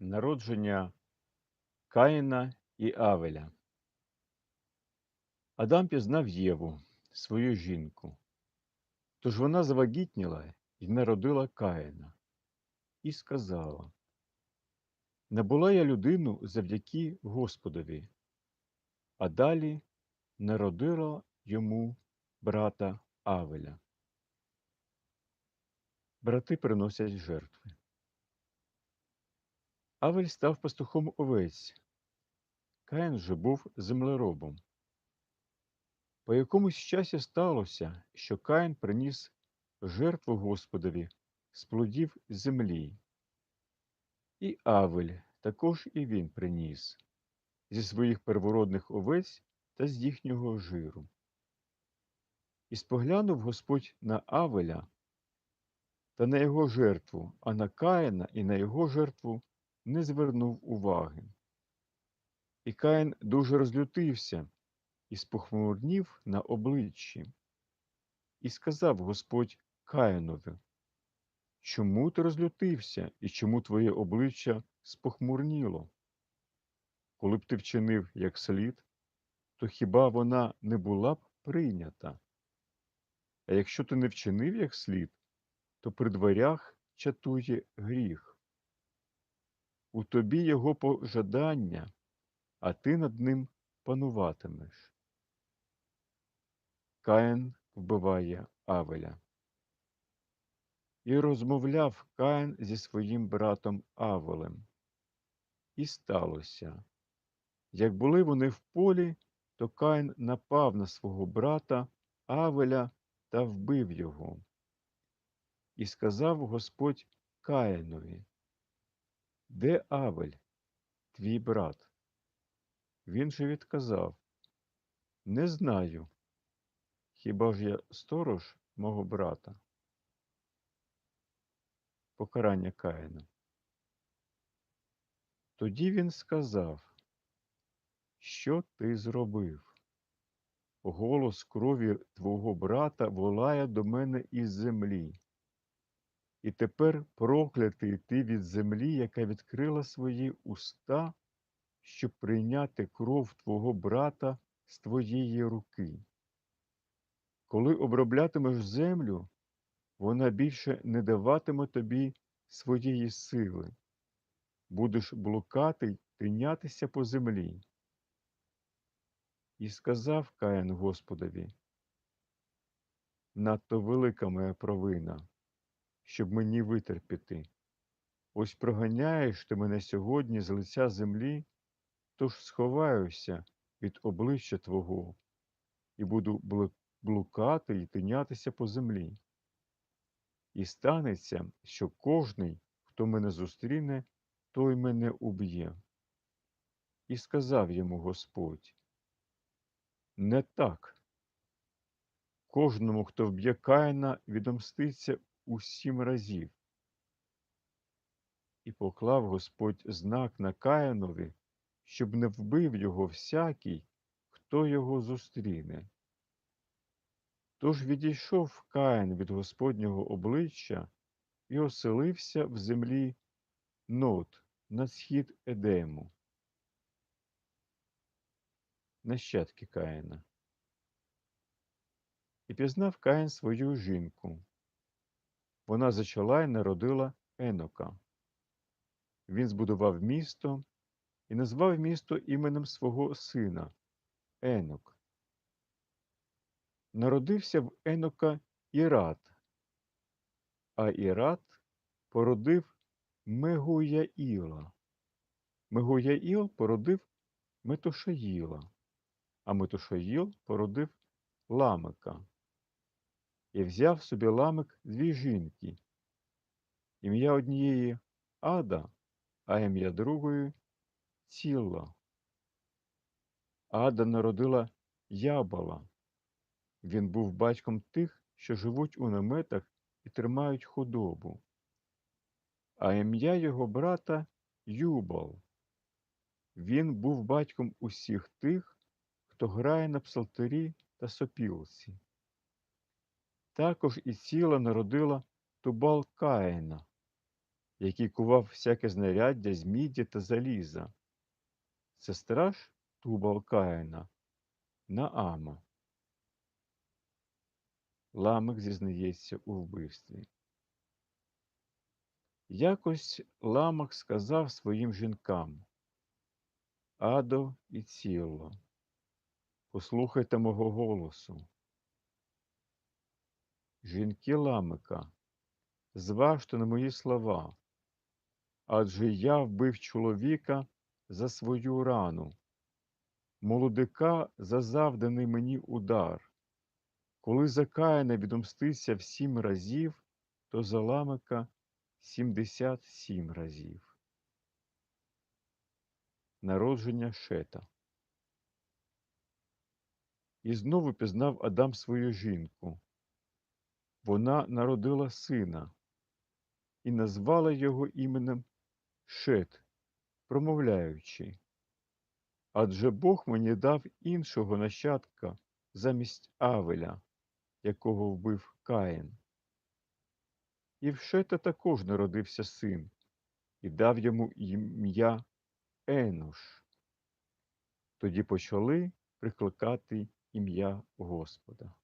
Народження Каїна і Авеля. Адам пізнав Єву, свою жінку. Тож вона завагітніла і народила Каїна, і сказала: Набула я людину завдяки Господові, а далі народила йому брата Авеля. Брати приносять жертви. Авель став пастухом овець. Каїн же був землеробом. По якомусь часі сталося, що Каїн приніс жертву Господові з плодів землі. І Авель також і він приніс зі своїх первородних овець та з їхнього жиру. І споглянув Господь на Авеля та на його жертву, а на Каїна і на його жертву не звернув уваги. І Каїн дуже розлютився і спохмурнів на обличчі. І сказав Господь Каїнові, Чому ти розлютився і чому твоє обличчя спохмурніло? Коли б ти вчинив як слід, то хіба вона не була б прийнята? А якщо ти не вчинив як слід, то при дверях чатує гріх. У тобі його пожадання, а ти над ним пануватимеш. Каїн вбиває Авеля. І розмовляв Каїн зі своїм братом Авелем. І сталося. Як були вони в полі, то Каїн напав на свого брата Авеля та вбив його. І сказав Господь Каїнові, Де Авель, твій брат? Він же відказав Не знаю. Хіба ж я сторож мого брата? Покарання Каїна. Тоді він сказав, Що ти зробив? Голос крові твого брата волає до мене із землі. І тепер проклятий ти від землі, яка відкрила свої уста, щоб прийняти кров твого брата з твоєї руки. Коли оброблятимеш землю, вона більше не даватиме тобі своєї сили, будеш блукати тинятися по землі. І сказав Каїн Господові, надто велика моя провина, щоб мені витерпіти. Ось проганяєш ти мене сьогодні з лиця землі, тож сховаюся від обличчя Твого і буду блукати і тинятися по землі. І станеться, що кожний, хто мене зустріне, той мене уб'є. І сказав йому Господь, не так. Кожному, хто вб'є Каїна, відомститься у сім разів. І поклав Господь знак на Каїнові, щоб не вбив його всякий, хто його зустріне. Тож відійшов Каїн від Господнього обличчя і оселився в землі Нот на схід Едему. Нащадки Каїна. І пізнав Каїн свою жінку. Вона зачала й народила Енока. Він збудував місто і назвав місто іменем свого сина Енок. Народився в Енока Ірат, а Ірат породив Мегуяїла. Мегуяїл породив Метушаїла, а Метушаїл породив Ламика. І взяв собі ламик дві жінки, ім'я однієї Ада, а ім'я другої Ціла. Ада народила Ябала. Він був батьком тих, що живуть у наметах і тримають худобу. А ім'я його брата Юбал. Він був батьком усіх тих, хто грає на псалтирі та сопілці. Також і ціла народила Тубал Каїна. який кував всяке знаряддя з міді та заліза. Сестра ж Тубал Каїна Наама. Ламек зізнається у вбивстві. Якось Ламак сказав своїм жінкам Адо і Цілло, послухайте мого голосу. Жінки Ламика, зважте на мої слова, адже я вбив чоловіка за свою рану, молодика за завданий мені удар. Коли за Каїна відомстився в сім разів, то за Ламика сімдесят сім разів. Народження Шета. І знову пізнав Адам свою жінку. Вона народила сина і назвала його іменем Шет, промовляючи. Адже Бог мені дав іншого нащадка замість Авеля, якого вбив Каїн. І в Шета також народився син, і дав йому ім'я Енуш. Тоді почали прикликати ім'я Господа.